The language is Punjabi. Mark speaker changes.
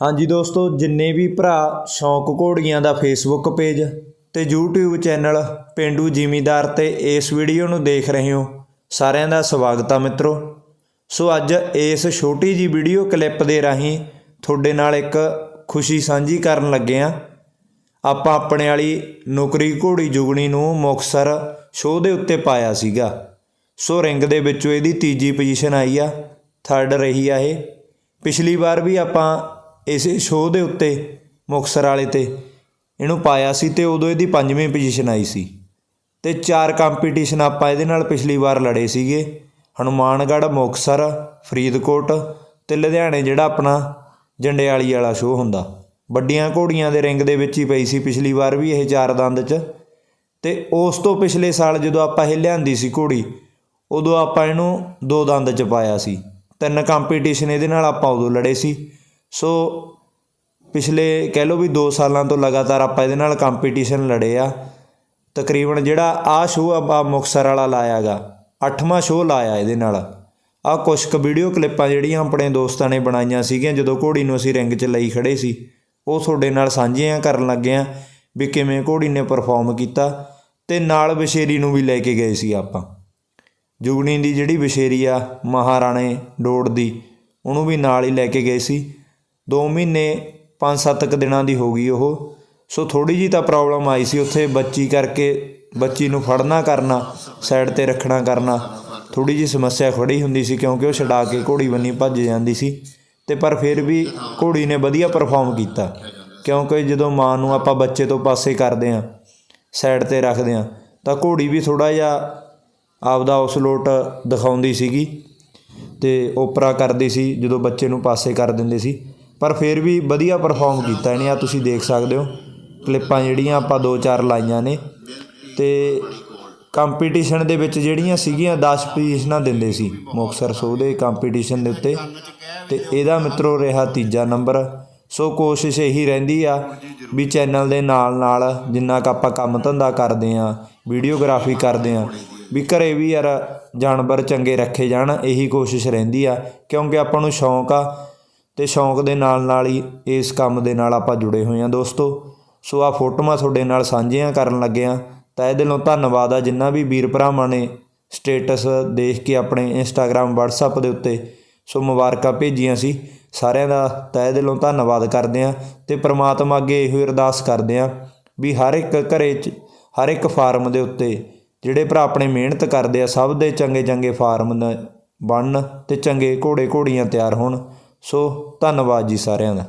Speaker 1: ਹਾਂਜੀ ਦੋਸਤੋ, ਜਿੰਨੇ ਵੀ ਭਰਾ ਸ਼ੌਂਕ ਘੋੜੀਆਂ ਦਾ ਫੇਸਬੁੱਕ ਪੇਜ ਤੇ YouTube ਚੈਨਲ ਪਿੰਡੂ ਜ਼ਿਮੀਦਾਰ ਤੇ ਇਸ ਵੀਡੀਓ ਨੂੰ ਦੇਖ ਰਹੇ ਹੋ, ਸਾਰਿਆਂ ਦਾ ਸਵਾਗਤ ਆ ਮਿੱਤਰੋ। ਸੋ ਅੱਜ ਇਸ ਛੋਟੀ ਜੀ ਵੀਡੀਓ ਕਲਿੱਪ ਦੇ ਰਾਹੀਂ ਤੁਹਾਡੇ ਨਾਲ ਇੱਕ ਖੁਸ਼ੀ ਸਾਂਝੀ ਕਰਨ ਲੱਗੇ ਆ ਆਪਾਂ ਆਪਣੇ ਵਾਲੀ ਨੌਕਰੀ ਘੋੜੀ ਜੁਗਣੀ ਨੂੰ ਮੁਕਸਰ ਸ਼ੋਅ ਦੇ ਉੱਤੇ ਪਾਇਆ ਸੀਗਾ। ਸੋ ਰਿੰਗ ਦੇ ਵਿੱਚੋਂ ਇਹਦੀ ਤੀਜੀ ਪੋਜੀਸ਼ਨ ਆਈ ਆ ਥਰਡ ਰਹੀ ਆ ਇਹ। ਪਿਛਲੀ ਵਾਰ ਵੀ ਆਪਾਂ ਇਸੇ ਸ਼ੋਅ ਦੇ ਉੱਤੇ ਮੁਕਸਰ ਵਾਲੇ ਤੇ, ਇਹਨੂੰ ਪਾਇਆ ਸੀ ਤੇ ਉਦੋਂ ਇਹਦੀ ਪੰਜਵੀਂ ਪੋਜੀਸ਼ਨ ਆਈ ਸੀ। ਤੇ ਚਾਰ ਕੰਪੀਟੀਸ਼ਨ ਆਪਾਂ ਇਹਦੇ ਨਾਲ ਪਿਛਲੀ ਵਾਰ ਲੜੇ ਸੀਗੇ। ਹਨੂਮਾਨਗੜ੍ਹ ਮੁਕਸਰ ਫਰੀਦਕੋਟ ਤੇ ਲੁਧਿਆਣੇ, ਜਿਹੜਾ ਆਪਣਾ ਜੰਡਿਆਲੀ ਵਾਲਾ ਸ਼ੋਅ ਹੁੰਦਾ। ਵੱਡੀਆਂ ਘੋੜੀਆਂ ਦੇ ਰਿੰਗ ਦੇ ਵਿੱਚ ਹੀ ਪਈ ਸੀ ਪਿਛਲੀ ਵਾਰ ਵੀ ਇਹ ਚਾਰ ਦੰਦ 'ਚ। ਤੇ ਉਸ ਤੋਂ ਪਿਛਲੇ ਸਾਲ ਜਦੋਂ ਆਪਾਂ ਇਹ ਲਿਆਂਦੀ ਸੀ ਘੋੜੀ, ਉਦੋਂ ਆਪਾਂ ਇਹਨੂੰ ਦੋ ਦੰਦ 'ਚ ਪਾਇਆ ਸੀ। ਤਿੰਨ ਕੰਪੀਟੀਸ਼ਨ ਇਹਦੇ ਨਾਲ ਆਪਾਂ ਉਦੋਂ ਲੜੇ ਸੀ। ਸੋ ਪਿਛਲੇ ਕਹਿ ਲਓ ਵੀ 2 ਸਾਲਾਂ ਤੋਂ ਲਗਾਤਾਰ ਆਪਾਂ ਇਹਦੇ ਨਾਲ ਕੰਪੀਟੀਸ਼ਨ ਲੜੇ ਆ। ਤਕਰੀਬਨ ਜਿਹੜਾ ਆ ਸ਼ੋਅ ਆਪਾਂ ਮੁਕਸਰ ਵਾਲਾ ਲਾਇਆਗਾ ਅੱਠਵਾਂ ਸ਼ੋਅ ਲਾਇਆ ਇਹਦੇ ਨਾਲ। ਆ ਕੁਛ ਕੁ ਵੀਡੀਓ ਕਲਿੱਪਾਂ ਜਿਹੜੀਆਂ ਆਪਣੇ ਦੋਸਤਾਂ ਨੇ ਬਣਾਈਆਂ ਸੀਗੀਆਂ, ਜਦੋਂ ਘੋੜੀ ਨੂੰ ਅਸੀਂ ਰਿੰਗ 'ਚ ਲਈ ਖੜੇ ਸੀ, ਉਹ ਤੁਹਾਡੇ ਨਾਲ ਸਾਂਝੀਆਂ ਕਰਨ ਲੱਗੇ ਆ ਵੀ ਕਿਵੇਂ ਘੋੜੀ ਨੇ ਪਰਫਾਰਮ ਕੀਤਾ ਤੇ ਨਾਲ ਵਿਸ਼ੇਰੀ ਨੂੰ ਵੀ ਲੈ ਕੇ ਗਏ ਸੀ ਆਪਾਂ। ਜੁਗਣੀ ਦੀ ਜਿਹੜੀ ਵਿਸ਼ੇਰੀ ਆ, ਮਹਾਰਾਣੇ ਡੋੜ ਦੀ, ਉਹਨੂੰ ਵੀ ਨਾਲ ਹੀ ਲੈ ਕੇ ਗਏ ਸੀ। 2 ਮਹੀਨੇ 5-7 ਕੁ ਦਿਨਾਂ ਦੀ ਹੋ ਗਈ ਉਹ। ਸੋ ਥੋੜੀ ਜੀ ਤਾਂ ਪ੍ਰੋਬਲਮ ਆਈ ਸੀ ਉੱਥੇ ਬੱਚੀ ਕਰਕੇ, ਬੱਚੀ ਨੂੰ ਫੜਨਾ ਕਰਨਾ ਸਾਈਡ ਤੇ ਰੱਖਣਾ ਕਰਨਾ। ਥੋੜੀ ਜੀ ਸਮੱਸਿਆ ਖੜੀ ਹੁੰਦੀ ਸੀ ਕਿਉਂਕਿ ਉਹ ਛਡਾ ਕੇ ਘੋੜੀ ਬੰਨੀ ਭੱਜ ਜਾਂਦੀ ਸੀ। ਤੇ ਪਰ ਫਿਰ ਵੀ ਘੋੜੀ ਨੇ ਵਧੀਆ ਪਰਫਾਰਮ ਕੀਤਾ। ਕਿਉਂਕਿ ਜਦੋਂ ਮਾਂ ਨੂੰ ਆਪਾਂ ਬੱਚੇ ਤੋਂ ਪਾਸੇ ਕਰਦੇ ਆਂ ਸਾਈਡ ਤੇ ਰੱਖਦੇ ਆਂ ਤਾਂ ਘੋੜੀ ਵੀ ਥੋੜਾ ਜਿਹਾ ਆਪਦਾ ਉਸ ਲੋਟ ਦਿਖਾਉਂਦੀ ਸੀਗੀ। ਤੇ ਓਪਰਾ ਕਰਦੀ ਸੀ ਜਦੋਂ ਬੱਚੇ ਨੂੰ ਪਾਸੇ ਕਰ ਦਿੰਦੇ ਸੀ। ਪਰ ਫਿਰ ਵੀ ਵਧੀਆ ਪਰਫਾਰਮ ਕੀਤਾ ਇਹਨੇ ਆ ਤੁਸੀਂ ਦੇਖ ਸਕਦੇ ਹੋ। ਕਲਿੱਪਾਂ ਜਿਹੜੀਆਂ ਆਪਾਂ ਦੋ ਚਾਰ ਲਾਈਆਂ ਨੇ। ਤੇ ਕੰਪੀਟੀਸ਼ਨ ਦੇ ਵਿੱਚ ਜਿਹੜੀਆਂ ਸੀਗੀਆਂ 10 ਪੋਜੀਸ਼ਨਾਂ ਦਿੰਦੇ ਸੀ ਮੁਕਸਰ ਸੋ ਦੇ ਕੰਪੀਟੀਸ਼ਨ ਦੇ ਉੱਤੇ। ਤੇ ਇਹਦਾ ਮਿੱਤਰੋ ਰਿਹਾ ਤੀਜਾ ਨੰਬਰ ਸੋ ਕੋਸ਼ਿਸ਼ ਇਹੀ ਰਹਿੰਦੀ ਆ ਵੀ ਚੈਨਲ ਦੇ ਨਾਲ ਨਾਲ ਜਿੰਨਾ ਕ ਆਪਾਂ ਕੰਮ ਧੰਦਾ ਕਰਦੇ ਆ ਵੀਡੀਓਗ੍ਰਾਫੀ ਕਰਦੇ ਆ ਵੀ ਘਰੇ ਵੀ ਯਾਰ ਜਾਨਵਰ ਚੰਗੇ ਰੱਖੇ ਜਾਣ, ਇਹੀ ਕੋਸ਼ਿਸ਼ ਰਹਿੰਦੀ ਆ। ਕਿਉਂਕਿ ਆਪਾਂ ਨੂੰ ਸ਼ੌਂਕ ਆ ਤੇ ਸ਼ੌਂਕ ਦੇ ਨਾਲ ਨਾਲ ਹੀ ਇਸ ਕੰਮ ਦੇ ਨਾਲ ਆਪਾਂ ਜੁੜੇ ਹੋਏ ਹਾਂ ਦੋਸਤੋ। ਸੋ ਆ ਫੋਟੋਆਂ ਤੁਹਾਡੇ ਨਾਲ ਸਾਂਝੀਆਂ ਕਰਨ ਲੱਗੇ ਆ ਇਹ ਦਿਲੋਂ ਧੰਨਵਾਦ ਆ ਜਿੰਨਾ ਵੀ ਵੀਰ ਭਰਾਵਾਂ ਨੇ ਸਟੇਟਸ ਦੇਖ ਕੇ ਆਪਣੇ ਇੰਸਟਾਗ੍ਰam WhatsApp ਦੇ ਉੱਤੇ ਸੋ ਮੁਬਾਰਕਾਂ ਭੇਜੀਆਂ ਸੀ। ਸਾਰਿਆਂ ਦਾ ਤਹਿ ਦਿਲੋਂ ਧੰਨਵਾਦ ਕਰਦੇ ਆ ਤੇ ਪ੍ਰਮਾਤਮਾ ਅੱਗੇ ਇਹੋ ਅਰਦਾਸ ਕਰਦੇ ਆ ਵੀ ਹਰ ਇੱਕ ਘਰੇ 'ਚ, ਹਰ ਇੱਕ ਫਾਰਮ ਦੇ ਉੱਤੇ ਜਿਹੜੇ ਭਰਾ ਆਪਣੇ ਮਿਹਨਤ ਕਰਦੇ ਆ, ਸਭ ਦੇ ਚੰਗੇ ਚੰਗੇ ਫਾਰਮ ਬਣਨ ਤੇ ਚੰਗੇ ਘੋੜੇ ਘੋੜੀਆਂ ਤਿਆਰ ਹੋਣ। ਸੋ ਧੰਨਵਾਦ ਜੀ ਸਾਰਿਆਂ ਦਾ।